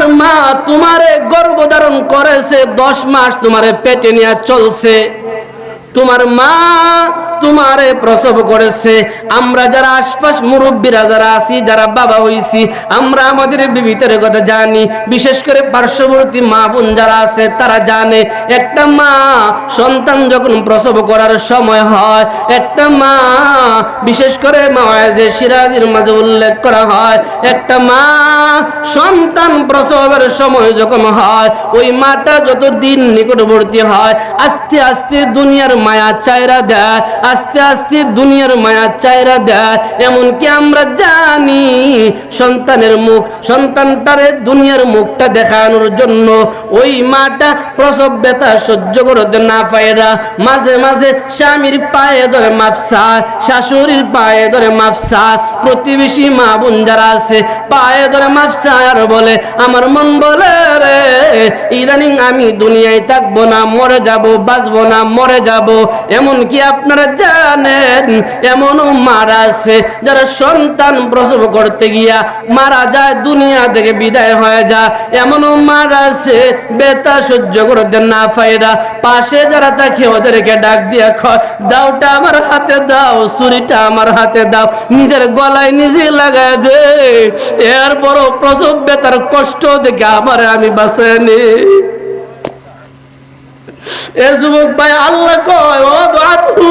তোমার মা তোমারে গর্ভ ধারণ করেছে দশ মাস তোমারে পেটে নিয়ে চলছে। তোমার মা তোমারে প্রসব করেছে। আমরা যারা আশপাশ মুরব্বীরা যারা আছি, যারা বাবা হইছি, আমরা আমাদের বিবিতের কথা জানি। বিশেষ করে পার্শ্ববর্তী মা বোন যারা আছে, তারা জানে, একটা মা সন্তান যখন প্রসব করার সময় হয়, একটা মা, বিশেষ করে মাওয়াজে সিরাজির মাঝে উল্লেখ করা হয়, একটা মা সন্তান প্রসবের সময় যখন হয়, ওই মাটা যত দিন নিকটবর্তী হয়, আস্তে আস্তে দুনিয়ার মায়া চায়রা দেয়, আস্তে আস্তে দুনিয়ার মায়া চায়রা দেয়। এমনকি আমরা জানি সন্তানের মুখ, সন্তানটারে দুনিয়ার মুখটা দেখানোর জন্য ওই মাটা প্রসব ব্যথা সহ্য করতে না পায়রা। মাঝে মাঝে স্বামীর পায়ে ধরে মাফসা, শাশুড়ির পায়ে ধরে মাফসা। প্রতিবেশী মা বোন যারা আছে, পায়ে ধরে মাফসা আর বলে, আমার মন বলে রে, ইদানিং আমি দুনিয়ায় থাকব না, মরে যাব, বাঁচবো না, মরে যাব। এমন কি আপনারা জানেন এমনও মারা আছে, যারা সন্তান প্রসব করতে গিয়া মারা যায়, দুনিয়া থেকে বিদায় হয়ে যায়। এমনও মারা আছে, বেতা সহ্য করতে না পায়রা। পাশে যারা থাকে, ওদেরকে ডাক দিয়া খয় দাওটা আমার হাতে দাও, ছুরিটা আমার হাতে দাও, নিজের গলায় নিজে লাগায় দে। এরপরও প্রসব, বেতার কষ্ট দেখে আমার আমি বাঁচায় নি এ যুবক ভাই, আল্লাহ কয়, ও দাতু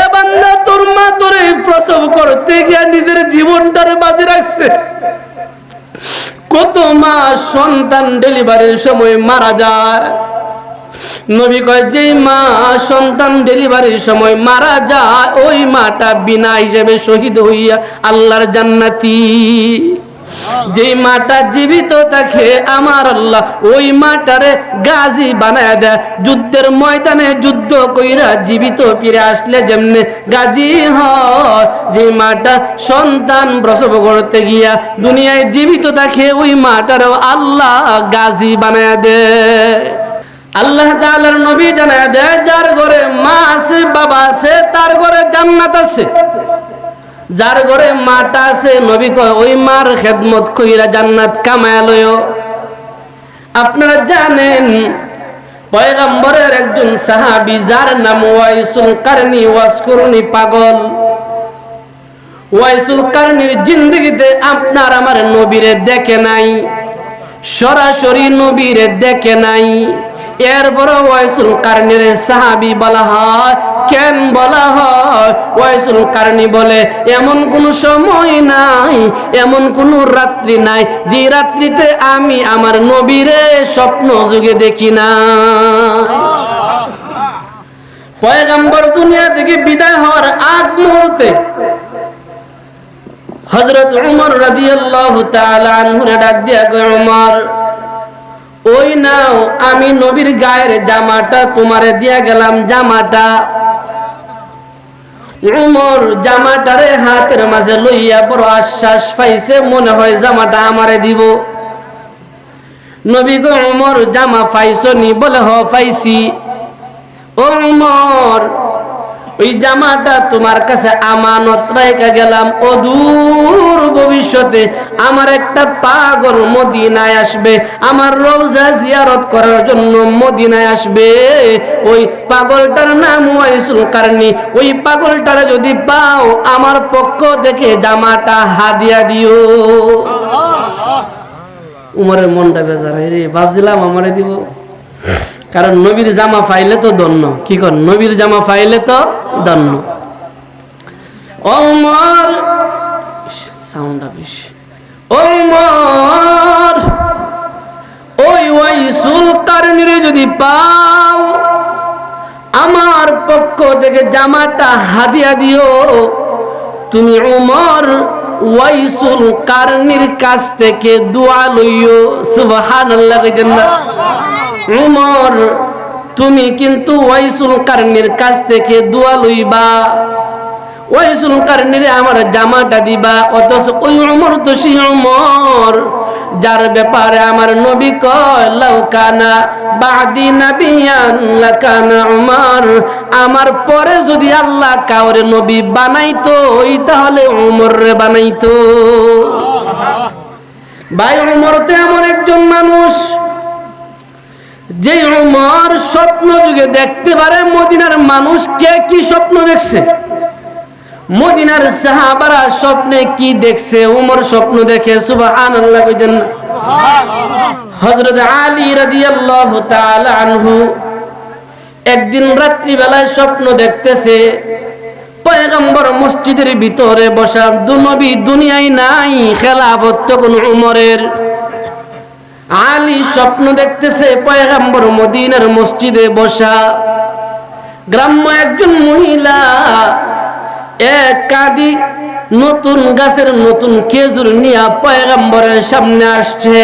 এ বান্দা তোর মা তোরে প্রসব করতে গিয়া নিজের জীবনটারে বাজি রাখছে। কত মা সন্তান ডেলিভারির সময় মারা যায়। নবী কয় যে মা সন্তান ডেলিভারির সময় মারা যায়, ওই মাটা বিনা হিসেবে শহীদ হইয়া আল্লাহর জান্নাতি। যে মাটা জীবিত থাকে আমার আল্লাহ, ওই মাটারে গাজী বানায় দেয়। যুদ্ধের ময়দানে যুদ্ধ কইরা জীবিত ফিরে আসলে যেমনে গাজী হয়। যে মাটা সন্তান প্রসব করতে গিয়া দুনিয়ায় জীবিত থাকে, ওই মাটারও আল্লাহ গাজী বানায় দেয়। আল্লাহ তাআলার নবী জানায় দেয়, যার ঘরে মা আছে, বাবা আছে, তার ঘরে জান্নাত আছে। যার ঘরে মাটা আছে, নবী কয়, ওই মার খেদমত কইরা জান্নাত কামায় লয় আপনারা জানেন, পয়গম্বরের একজন সাহাবি, যার নাম ওয়াইসুল কারনি ওয়াসকরুনি পাগল। ওয়াইসুল কারনির জিন্দগিতে আপনার আমার নবীরে দেখে নাই, সরাসরি নবীরে দেখে নাই। এরপর ওয়াইসুল কারনির সাহাবি বলা হয়, কেন বলা হয়? ওয়াইসুল কারনি বলে, এমন কোন সময় নাই, এমন কোন রাত্রি নাই, যে রাত্রিতে আমি আমার নবীরে স্বপ্ন যুগে দেখি না। পয়গাম্বর দুনিয়া থেকে বিদায় হওয়ার আগ মুহূর্তে হজরত উমর রাদিয়াল্লাহু তাআলা আনহুরে ডাক দিয়া কয় উমর ওই নাও, আমি নবীর গায়ের জামাটা তোমারে দিয়া গেলাম, জামাটা। উমর জামাটারে হাতের মাঝে লইয়া বড় আশ্বাস পাইছে, মনে হয় জামাটা আমারে দিব। নবী গো, উমর, জামা পাইছো নি বলে হ, পাইছি। ও উমর ওই জামাটা তোমার কাছে আমানত রেখে গেলাম। অদূর ভবিষ্যতে আমার একটা পাগল মদিনায় আসবে। আমার রোজা জিয়ারত করার জন্য মদিনায় আসবে। ওই পাগলটার নাম ওয়াইসুল কারনি। ওই পাগলটার যদি পাও আমার পক্ষ দেখে জামাটা হাদিয়া দিও। উমরের মনটা বেজার রে ভাবছিলাম আমারে দিব। কারণ নবীর জামা পাইলে তো দন্য কি কর? নবীর জামা পাইলে তো দন্য ওমর সাউন্ডটা বেশি ওমর, ওই ওই সুলতারনিরে যদি পাও, আমার পক্ষ থেকে জামাটা হাদিয়া দিও। তুমি উমর ওয়াইসুল কারনির কাছ থেকে দোয়া লইও। সুবহানাল্লাহ কইতেন না। উমর, তুমি কিন্তু ওয়াইসুল কারনির কাছ থেকে দোয়া লইবা। ওয়াইসুল কারনিরে আমার জামাটা দিবা, অথচ ওই উমর তো সেই উমর, যার ব্যাপারে আমার নবী কয় লাউকানা বাদি নাবিয়ান লাকানা উমর। আমার পরে যদি আল্লাহ কাউরে নবী বানাইতো, ওই তাহলে উমর বানাইতো। ভাই, উমর তো এমন একজন মানুষ যে উমর স্বপ্ন যুগে দেখতে পারে মদিনার মানুষ, কে কি স্বপ্ন দেখছে? মদিনার সাহাবারা স্বপ্নে কি দেখছে? উমর স্বপ্ন দেখে, সুবহানাল্লাহ কইতেন না। হযরত আলী রাদিয়াল্লাহু তাআলা আনহু একদিন রাত্রি বেলায় স্বপ্ন দেখতেছে, পয়গম্বর মসজিদের ভিতরে বসা দুনবী দুনিয়ায় নাই, খেলাফত তখন উমরের। আলী স্বপ্ন দেখতেছে পয়গাম্বর মদিনার মসজিদে বসা। গ্রাম্য একজন মহিলা এক কাদি নতুন গাছের নতুন খেজুর নিয়া পয়গাম্বরের সামনে আসছে।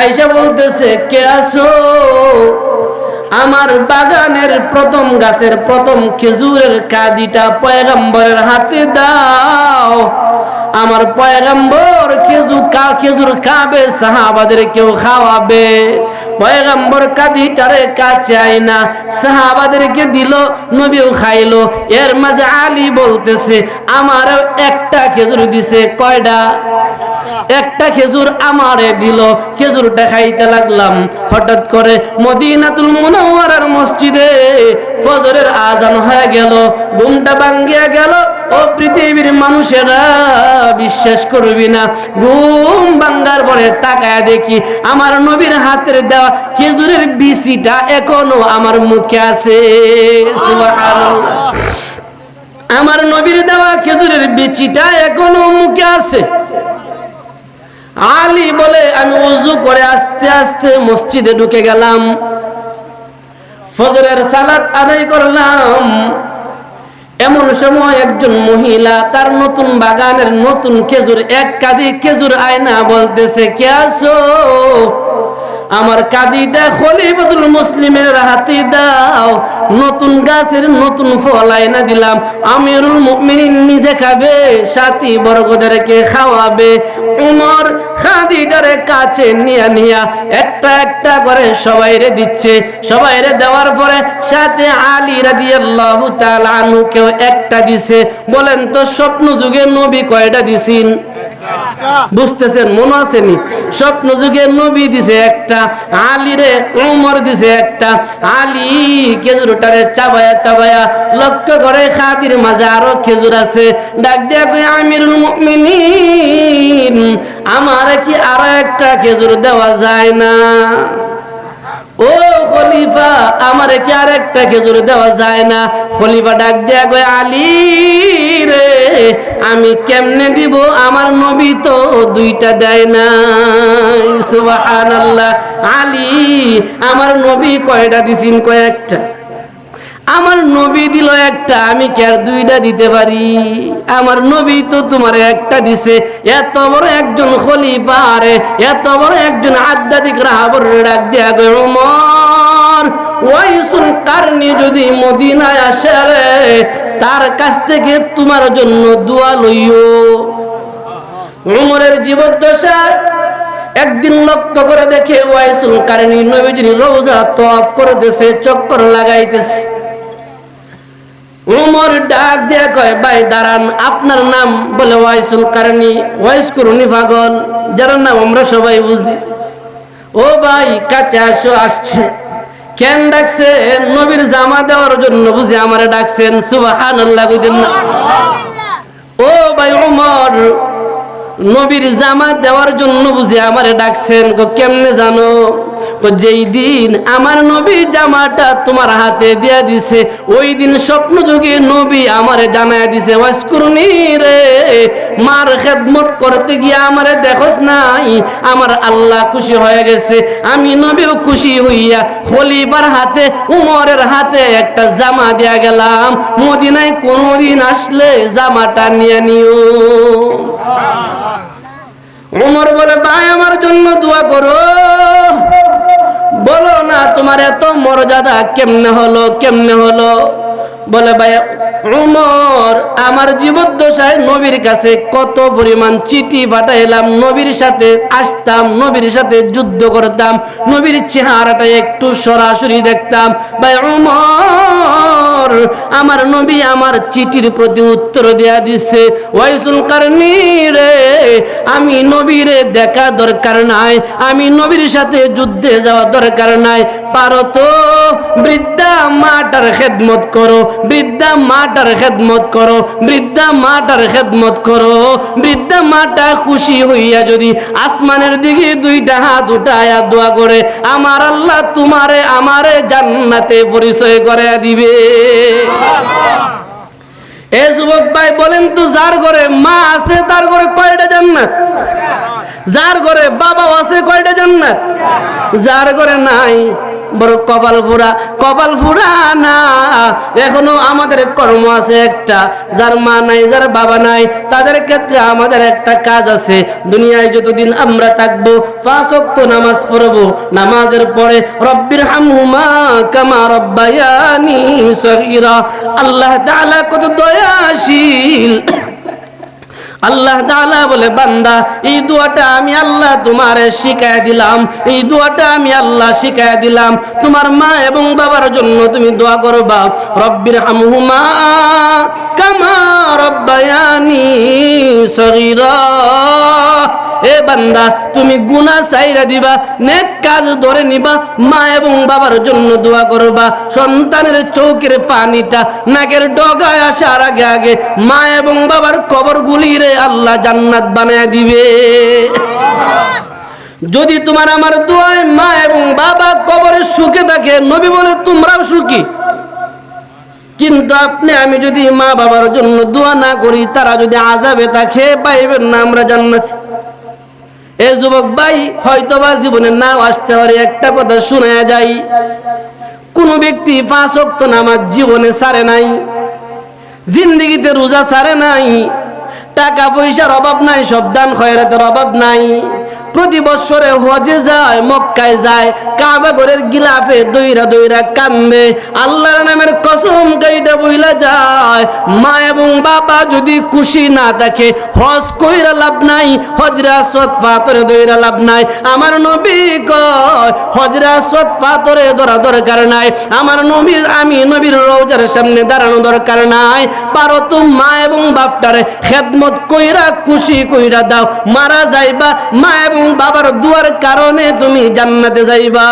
আইসা বলতেছে, কে আসো আমার বাগানের প্রথম গাছের প্রথম খেজুরের কাদিটা পয়গম্বরের হাতে দাও। আমার পয়গম্বর খেজুর কা, খেজুর খাবে, সাহাবাদের কেউ খাওয়াবে। পয়গম্বর কাদিটারে কাছে না সাহাবাদেরকে দিল, নবীও খাইলো। এর মাঝে আলী বলতেছে আমার একটা খেজুর দিছে, কয়টা? একটা খেজুর আমারে দিল, খেজুরটা খাইতে লাগলাম। হঠাৎ করে মদিনাতুল মুনাওয়ারার মসজিদে ফজরের আজান হয়ে গেল, ঘুমটা ভাঙ্গিয়া গেল। ও পৃথিবীর মানুষেরা বিশ্বাস করবি না, ঘুম ভাঙ্গার পরে তাকায় দেখি আমার নবীর হাতের দেওয়া খেজুরের বিচিটা এখনও আমার মুখে আছে। আমার নবীর দেওয়া খেজুরের বিচিটা এখনও মুখে আছে। আলী বলে, আমি উজু করে আস্তে আস্তে মসজিদে ঢুকে গেলাম। ফজরের সালাত আদায় করলাম। এমন সময় একজন মহিলা তার নতুন বাগানের নতুন খেজুর, এক কাদি খেজুর আয়না বলতেছে, কে আসো আমার কাদিটা খলিফাতুল মুসলিমের হাতে দাও। নতুন গাছের নতুন ফল আয়না দিলাম। আমিরুল মুমিনিন নিজে খাবে, সাথী বর্গদেরকে খাওয়াবে। উমর খাদিটারে কাছে নিয়া নিয়া একটা একটা করে সবাইরে দিচ্ছে। সবাইরে দেওয়ার পরে সাথে আলী রাদিয়াল্লাহু তাআলা আনহুকেও একটা দিছে। বলেন তো স্বপ্ন যুগে নবী কয়টা দিছিন? বুঝতেছেন, মনে আসেনি স্বপ্ন যুগে নবী দিছে একটা, আলী রে উমর দিছে একটা, আলী খেজুরটারে চাবায়া চাবায়া লক্ষ্য করে খাদির মাঝে আরও খেজুর আছে। ডাক দিয়া কই আমিরুল মুমিনিন, আমারে কি আরও একটা খেজুর দেওয়া যায় না? ও খলিফা, আমার কি আর একটা খেজুর দেওয়া যায় না? খলিফা ডাক দেয়া গো আলী রে, আমি কেমনে দিব? আমার নবী তো দুইটা দেয় না সুবহানাল্লাহ। আলী, আমার নবী কয়টা দিছিন? কয়েকটা আমার নবী দিল একটা, আমি কি আর দুইটা দিতে পারি? আমার নবী তো তোমার একটা দিছে। এত বড় একজন খলিফা আরে এত বড় একজন আধ্যাত্মিক রাহাবর ডাক দেয়া গো উমর ওয়াইসুল কারনি যদি মদিনায় আসে তার কাছ থেকে তোমার জন্য দোয়া লইও। উমরের জীবদ্দশা একদিন লক্ষ্য করে দেখে ওয়াইসুল কারনি নবীজির রোজা তফ করে দেশে চক্কর লাগাইতেছে। উমর ডাক দিয়ে কয়, ভাই, দাঁড়ান, আপনার নাম বলে ওয়াইসুল কারণী, ওয়াইস করুনি পাগল, যার নাম আমরা সবাই বুঝি। ও ভাই, কাছে আসো, আসছে। কেন ডাকছে নবীর জামা দেওয়ার জন্য বুঝি আমারে ডাকছেন সুবাহান আল্লাহ না। ও ভাই উমর, নবীর জামা দেওয়ার জন্য বুঝি আমারে ডাকছেন কেমনে জানো? যেই দিন আমার নবী জামাটা তোমার হাতে দিয়া দিছে ওই দিন স্বপ্ন যুগে নবী আমারে জানায় দিছে ওয়াসকুরনি রে মার খেদমত করতে গিয়ে আমারে দেখোস নাই আমার আল্লাহ খুশি হয়ে গেছে। আমি নবীও খুশি হইয়া খলিফার হাতে উমরের হাতে একটা জামা দিয়া গেলাম। মদিনায় কোনোদিন আসলে জামাটা নিয়ে নিও। উমর বলে ভাই আমার জন্য দোয়া করো। বলো না, তোমার এত মর্যাদা কেমনে হলো কেমনে হলো? বলে ভাই, উমর, আমার জীবদ্দশায় নবীর কাছে কত পরিমাণ চিঠি পাঠাইলাম, নবীর সাথে আসতাম, নবীর সাথে যুদ্ধ করতাম, নবীর চেহারাটা একটু সরাসরি দেখতাম। ভাই, উমর আমার নবী আমার চিঠির প্রতি উত্তর দেয়া দিচ্ছে ওয়াইসুল কারণী রে, আমি নবীরে দেখা দরকার নাই, আমি নবীর সাথে যুদ্ধে যাওয়া দরকার নাই, পারো তো বৃদ্ধা মাটার খেদমত করো, বৃদ্ধা মাটার খেদমত করো, বৃদ্ধা মাটার খেদমত করো, বৃদ্ধা মাটা খুশি হইয়া যদি আসমানের দিকে দুইটা হাত উঠায়া দোয়া করে, আমার আল্লাহ তোমারে আমারে জান্নাতে পরিচয় করে দিবে। এ যুবক ভাই, বলেন তো, যার ঘরে মা আছে, তার ঘরে কয়টা জান্নাত? যার ঘরে বাবা আছে, কয়টা জান্নাত? যার ঘরে নাই বড় কপাল ফুরা কপাল ফুরা না। এখনও আমাদের কর্ম আছে একটা, যার মা নাই, যার বাবা নাই, তাদের ক্ষেত্রে আমাদের একটা কাজ আছে। দুনিয়ায় যতদিন আমরা থাকব, পাঁচ ওয়াক্ত নামাজ পড়ব, নামাজের পরে রব্বির হামহুমা কামা রব্বায়ানি সগীরা। আল্লাহ তাআলা কত দয়াশীল। আল্লাহ তাআলা বলে, বান্দা, এই দোয়াটা আমি আল্লাহ তোমারে শিখায় দিলাম। এই দোয়াটা আমি আল্লাহ শিখায় দিলাম। তোমার মা এবং বাবার জন্য তুমি দোয়া করো করবা। রব্বির হামহুমা কামা রব্বায়ানি সগীরা। এ বান্দা, তুমি গুনাহ সাইরা দিবা, নেক কাজ ধরে নিবা, মা এবং বাবার জন্য দোয়া করবা। সন্তানের চৌকের পানিটা নাকের ডগায় আসার আগে আগে মা এবং বাবার কবর গুলিরে আল্লাহ জান্নাত বানায় দিবে। যদি তোমার আমার দোয়ায় মা এবং বাবা কবরে সুখে থাকে, নবী বলে, তোমরাও সুখী? কিন্তু আপনি, আমি যদি মা বাবার জন্য দোয়া না করি, তারা যদি আজাবে থাকে পাইবেন না, আমরা জান্নাত। এ যুবক ভাই হয়তো বা জীবনে নাও আসতে পারে, একটা কথা শোনা যায় কোন ব্যক্তি পাঁচ অক্ত নামাজ জীবনে সারে নাই, জিন্দিগিতে রোজা সারে নাই, টাকা পয়সার অভাব নাই, সব দান খয়রাতের অভাব নাই। প্রতি বছরে হজে যায়, মক্কায় যায়, কাবা ঘরের গিলাফে দইরা দইরা কান্দে। আল্লাহর নামের কসম কাইটা বইলা যায়, মা এবং বাবা যদি খুশি না থাকে, হজ কইরা লাভ নাই, হজরা সৎ পাথরে দইরা লাভ নাই। আমার নবী কয়, হজরা সৎ পাথরে ধরা দরকার নাই। আমার নবীর, আমি নবীর রোজার সামনে দাঁড়ানো দরকার নাই। পারো তো মা এবং বাপটারে খেদমত কইরা, খুশি কইরা দাও। মারা যাইবা, মা এবং বাবার দুয়ার কারণে তুমি জান্নাতে যাইবা।